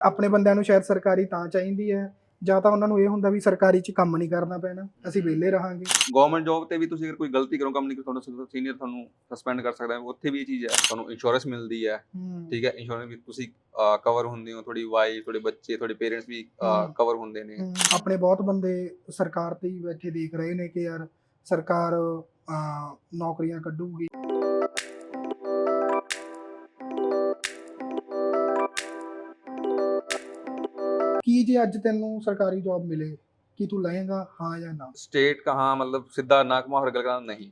ਆਪਣੇ ਬੰਦਿਆਂ ਨੂੰ ਸ਼ਾਇਦ ਸਰਕਾਰੀ ਤਾਂ ਚਾਹੀਦੀ ਹੈ ਜਾਂ ਤਾਂ ਉਹਨਾਂ ਨੂੰ ਇਹ ਹੁੰਦਾ ਵੀ ਸਰਕਾਰੀ 'ਚ ਕੰਮ ਨਹੀਂ ਕਰਨਾ ਪੈਣਾ ਅਸੀਂ ਵਿਹਲੇ ਰਹਾਂਗੇ। ਗਵਰਨਮੈਂਟ ਜੌਬ ਤੇ ਵੀ ਤੁਸੀਂ ਅਗਰ ਕੋਈ ਗਲਤੀ ਕਰੋ ਕੰਮ ਨਹੀਂ ਕਰੋ ਤੁਹਾਨੂੰ ਸੀਨੀਅਰ ਤੁਹਾਨੂੰ ਸਸਪੈਂਡ ਕਰ ਸਕਦਾ ਹੈ। ਉੱਥੇ ਵੀ ਇਹ ਚੀਜ਼ ਹੈ ਤੁਹਾਨੂੰ ਇੰਸ਼ੋਰੈਂਸ ਮਿਲਦੀ ਹੈ ਠੀਕ ਹੈ? ਇੰਸ਼ੋਰੈਂਸ ਵੀ ਤੁਸੀਂ ਕਵਰ ਹੁੰਦੇ ਹੋ ਤੁਹਾਡੀ ਵਾਈਫ ਤੁਹਾਡੇ ਬੱਚੇ ਤੁਹਾਡੇ ਪੇਰੈਂਟਸ ਵੀ। ਕਵਰ ਹੁੰਦੇ ਨੇ। ਆਪਣੇ ਬਹੁਤ ਬੰਦੇ ਸਰਕਾਰ ਤੇ ਹੀ ਬੈਠੇ ਦੇਖ ਰਹੇ ਨੇ ਕਿ ਯਾਰ ਸਰਕਾਰ ਨੌਕਰੀਆਂ ਕੱਢੂਗੀ। ਕੀ ਜੇ ਅੱਜ ਤੈਨੂੰ ਸਰਕਾਰੀ ਜੌਬ ਮਿਲੇ ਕੀ ਤੂੰ ਲਏਗਾ ਹਾਂ ਜਾਂ ਨਾ स्टेट का हाँ मतलब सीधा नाक मार गल करना नहीं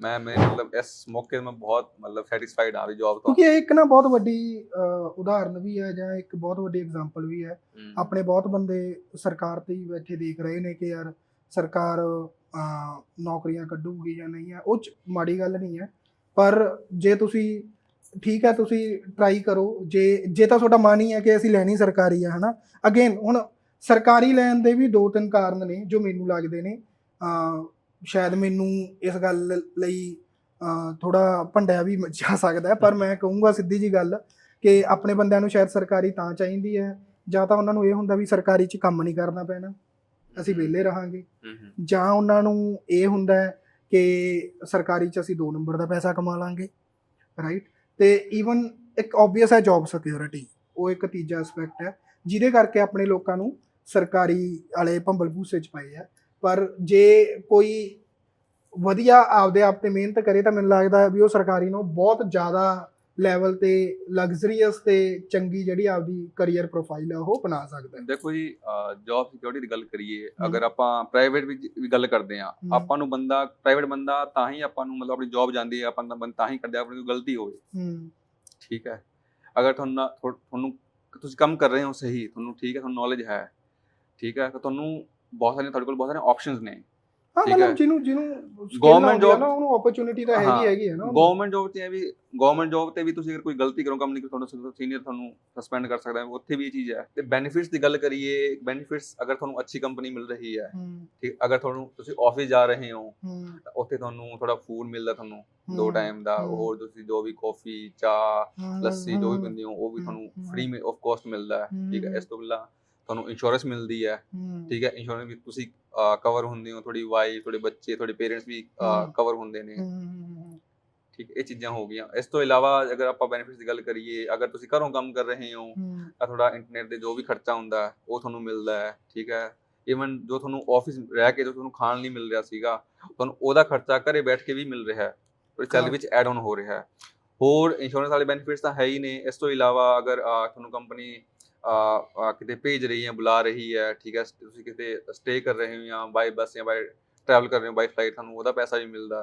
मैं मैं मतलब इस मौके ਤੇ ਮੈਂ ਬਹੁਤ ਮਤਲਬ ਸੈਟੀਸਫਾਈਡ ਆ ਵੀ ਜੌਬ ਤੋਂ ਕਿਉਂਕਿ ਇਹ ਇੱਕ ਨਾ ਬਹੁਤ ਵੱਡੀ ਅਹ, ਉਦਾਹਰਨ ਵੀ ਹੈ ਜਾਂ ਇੱਕ ਬਹੁਤ ਵੱਡੀ ਐਗਜ਼ਾਮਪਲ ਵੀ ਹੈ ਹਮ, ਆਪਣੇ ਬਹੁਤ ਬੰਦੇ ਸਰਕਾਰ ਤੇ ਹੀ ਬੈਠੇ ਦੇਖ ਰਹੇ ਨੇ ਕਿ ਯਾਰ ਸਰਕਾਰ ਅਹ, ਨੌਕਰੀਆਂ ਕੱਢੂਗੀ ਜਾਂ ਨਹੀਂ ਹੈ ਉਹ 'ਚ ਮਾੜੀ ਗੱਲ ਨਹੀਂ ਹੈ ਪਰ ਜੇ ਤੁਸੀਂ ਠੀਕ ਹੈ ਤੁਸੀਂ ਟਰਾਈ ਕਰੋ। ਜੇ ਜੇ ਤਾਂ ਤੁਹਾਡਾ ਮਨ ਹੀ ਹੈ ਕਿ ਅਸੀਂ ਲੈਣੀ ਸਰਕਾਰੀ ਆ ਹਨਾ? ਅਗੇਨ ਹੁਣ ਸਰਕਾਰੀ ਲੈਣ ਦੇ ਵੀ ਦੋ ਤਿੰਨ ਕਾਰਨ ਨੇ ਜੋ ਮੈਨੂੰ ਲੱਗਦੇ ਨੇ। ਸ਼ਾਇਦ ਮੈਨੂੰ ਇਸ ਗੱਲ ਲਈ ਥੋੜਾ ਭੰਡਿਆ ਵੀ ਜਾ ਸਕਦਾ ਪਰ ਮੈਂ ਕਹੂੰਗਾ ਸਿੱਧੀ ਜੀ ਗੱਲ ਕਿ ਆਪਣੇ ਬੰਦਿਆਂ ਨੂੰ ਸ਼ਾਇਦ ਸਰਕਾਰੀ ਤਾਂ ਚਾਹੀਦੀ ਹੈ। ਜਾਂ ਤਾਂ ਉਹਨਾਂ ਨੂੰ ਇਹ ਹੁੰਦਾ ਵੀ ਸਰਕਾਰੀ 'ਚ ਕੰਮ ਨਹੀਂ ਕਰਨਾ ਪੈਣਾ। ਅਸੀਂ ਵਿਹਲੇ ਰਹਾਂਗੇ। ਜਾਂ ਉਹਨਾਂ ਨੂੰ ਇਹ ਹੁੰਦਾ ਕਿ ਸਰਕਾਰੀ 'ਚ ਅਸੀਂ 2 ਨੰਬਰ ਦਾ ਪੈਸਾ ਕਮਾ ਲਾਂਗੇ। ਰਾਈਟ ਤੇ ਈਵਨ ਇੱਕ ਆਬਵੀਅਸ ਹੈ ਜੌਬ ਸਿਕਿਉਰਿਟੀ ਉਹ ਇੱਕ ਤੀਜਾ ਐਸਪੈਕਟ ਹੈ, ਜਿਹਦੇ ਕਰਕੇ ਆਪਣੇ ਲੋਕਾਂ ਨੂੰ ਸਰਕਾਰੀ ਵਾਲੇ ਭੰਬਲ ਭੂਸੇ 'ਚ ਪਏ ਆ। ਪਰ ਜੇ ਕੋਈ ਵਧੀਆ ਆਪਦੇ ਆਪ ਤੇ ਮਿਹਨਤ ਕਰੇ ਤਾਂ ਮੈਨੂੰ ਲੱਗਦਾ ਹੈ ਵੀ ਉਹ ਸਰਕਾਰੀ ਨੂੰ ਬਹੁਤ ਜ਼ਿਆਦਾ ਲੈਵਲ ਤੇ ਲਗਜ਼ਰੀਅਸ ਤੇ ਚੰਗੀ ਜਿਹੜੀ ਆਪਦੀ ਕੈਰੀਅਰ ਪ੍ਰੋਫਾਈਲ ਹੈ ਉਹ ਬਣਾ ਸਕਦਾ ਹੈ। ਦੇਖੋ ਜੀ ਜੌਬ ਸਿਕਿਉਰਿਟੀ ਦੀ ਗੱਲ ਕਰੀਏ। ਅਗਰ ਆਪਾਂ ਪ੍ਰਾਈਵੇਟ ਵੀ ਗੱਲ ਕਰਦੇ ਆ। ਆਪਾਂ ਨੂੰ ਬੰਦਾ ਪ੍ਰਾਈਵੇਟ ਬੰਦਾ ਤਾਂ ਹੀ ਆਪਾਂ ਨੂੰ ਮਤਲਬ ਆਪਣੀ ਜੌਬ ਜਾਂਦੀ ਹੈ ਆਪਾਂ ਨੂੰ ਬੰਦਾ ਤਾਂ ਹੀ ਕਰਦੇ ਆ, ਆਪਣੀ ਕੋਈ ਗਲਤੀ ਹੋਵੇ। ਹੂੰ। ਠੀਕ ਹੈ। ਅਗਰ ਤੁਹਾਨੂੰ ਤੁਹਾਨੂੰ ਤੁਸੀਂ ਕੰਮ ਕਰ ਰਹੇ ਹੋ ਸਹੀ ਤੁਹਾਨੂੰ ਠੀਕ ਹੈ ਤੁਹਾਨੂੰ ਨੌਲੇਜ ਹੈ ਠੀਕ ਹੈ ਤਾਂ ਤੁਹਾਨੂੰ ਬਹੁਤ ਸਾਰੇ ਤੁਹਾਡੇ ਕੋਲ ਬਹੁਤ ਸਾਰੇ ਆਪਸ਼ਨਸ ਨੇ। ਹਾਂ ਮਤਲਬ ਜਿਹਨੂੰ ਜਿਹਨੂੰ ਗਵਰਨਮੈਂਟ ਜੋਬ ਨਾ ਉਹਨੂੰ ਓਪਰਚ्युनिटी ਤਾਂ ਹੈਗੀ ਹੈਗੀ ਹੈ ਨਾ ਗਵਰਨਮੈਂਟ ਜੋਬ ਤੇ ਵੀ ਗਵਰਨਮੈਂਟ ਜੋਬ ਤੇ ਵੀ ਤੁਸੀਂ ਅਗਰ ਕੋਈ ਗਲਤੀ ਕਰੋ ਕੰਪਨੀ ਕੋਲ ਤੁਹਾਨੂੰ ਸੀਨੀਅਰ ਤੁਹਾਨੂੰ ਸਸਪੈਂਡ ਕਰ ਸਕਦਾ ਹੈ। ਉੱਥੇ ਵੀ ਇਹ ਚੀਜ਼ ਹੈ। ਤੇ ਬੈਨੀਫਿਟਸ ਦੀ ਗੱਲ ਕਰੀਏ ਬੈਨੀਫਿਟਸ ਅਗਰ ਤੁਹਾਨੂੰ ਅੱਛੀ ਕੰਪਨੀ ਮਿਲ ਰਹੀ ਹੈ ਠੀਕ ਅਗਰ ਤੁਹਾਨੂੰ ਤੁਸੀਂ ਆਫਿਸ ਜਾ ਰਹੇ ਹੋ ਉੱਥੇ ਤੁਹਾਨੂੰ ਥੋੜਾ ਫੂਡ ਮਿਲਦਾ ਤੁਹਾਨੂੰ। ਦੋ ਟਾਈਮ ਦਾ ਹੋਰ ਤੁਸੀਂ ਜੋ ਵੀ ਕਾਫੀ ਚਾਹ ਲੱਸੀ ਜੋ ਵੀ ਪੀਂਦੇ ਉਹ ਵੀ ਤੁਹਾਨੂੰ ਫ੍ਰੀ ਆਫ ਕੋਸਟ ਮਿਲਦਾ ਹੈ। ਠੀਕ ਹੈ ਇਸ ਤੋਂ ਬਿਲਾ ਤੁਹਾਨੂੰ ਇੰਸ਼ੋਰੈਂਸ ਮਿਲਦੀ ਹੈ ਠੀਕ ਹੈ? ਇੰਸ਼ੋਰੈਂਸ ਵੀ ਤੁਸੀਂ ਕਵਰ ਹੁੰਦੇ ਹੋ ਤੁਹਾਡੀ ਵਾਈਫ ਤੁਹਾਡੇ ਬੱਚੇ ਤੁਹਾਡੇ ਪੇਰੈਂਟਸ ਵੀ। ਕਵਰ ਹੁੰਦੇ ਨੇ। ਠੀਕ ਇਹ ਚੀਜ਼ਾਂ ਹੋ ਗਈਆਂ। ਇਸ ਤੋਂ ਇਲਾਵਾ ਅਗਰ ਆਪਾਂ ਬੈਨੀਫਿਟਸ ਦੀ ਗੱਲ ਕਰੀਏ ਅਗਰ ਤੁਸੀਂ ਘਰੋਂ ਕੰਮ ਕਰ ਰਹੇ ਹੋ ਤਾਂ ਤੁਹਾਡਾ ਇੰਟਰਨੈਟ ਦੇ ਜੋ ਵੀ ਖਰਚਾ ਹੁੰਦਾ ਉਹ ਤੁਹਾਨੂੰ ਮਿਲਦਾ ਹੈ ਠੀਕ ਹੈ? ਇਵਨ ਜੋ ਤੁਹਾਨੂੰ ਆਫਿਸ ਰਹਿ ਕੇ ਜੋ ਤੁਹਾਨੂੰ ਖਾਣ ਲਈ ਮਿਲ ਰਿਹਾ ਸੀਗਾ ਤੁਹਾਨੂੰ ਉਹਦਾ ਖਰਚਾ ਘਰੇ ਬੈਠ ਕੇ ਵੀ ਮਿਲ ਰਿਹਾ ਹੈ ਤੁਹਾਡੀ ਸੈਲਰੀ ਵਿੱਚ ਐਡ ਆਨ ਹੋ ਰਿਹਾ ਹੈ। ਹੋਰ ਇੰਸ਼ੋਰੈਂਸ ਵਾਲੇ ਬੈਨੀਫਿਟਸ ਤਾਂ ਹੈ ਹੀ ਨੇ। ਇਸ ਤੋਂ ਇਲਾਵਾ ਅਗਰ ਤੁਹਾਨੂੰ ਕੰਪਨੀ ਕਿਤੇ ਭੇਜ ਰਹੀ ਹੈ ਬੁਲਾ ਰਹੀ ਹੈ ਠੀਕ ਹੈ ਤੁਸੀਂ ਕਿਤੇ ਸਟੇ ਕਰ ਰਹੇ ਹੋ ਜਾਂ ਬਾਈ ਬੱਸ ਜਾਂ ਬਾਈ ਟਰੈਵਲ ਕਰ ਰਹੇ ਹੋ ਬਾਈ ਫਲਾਈਟ ਤੁਹਾਨੂੰ ਉਹਦਾ ਪੈਸਾ ਵੀ ਮਿਲਦਾ।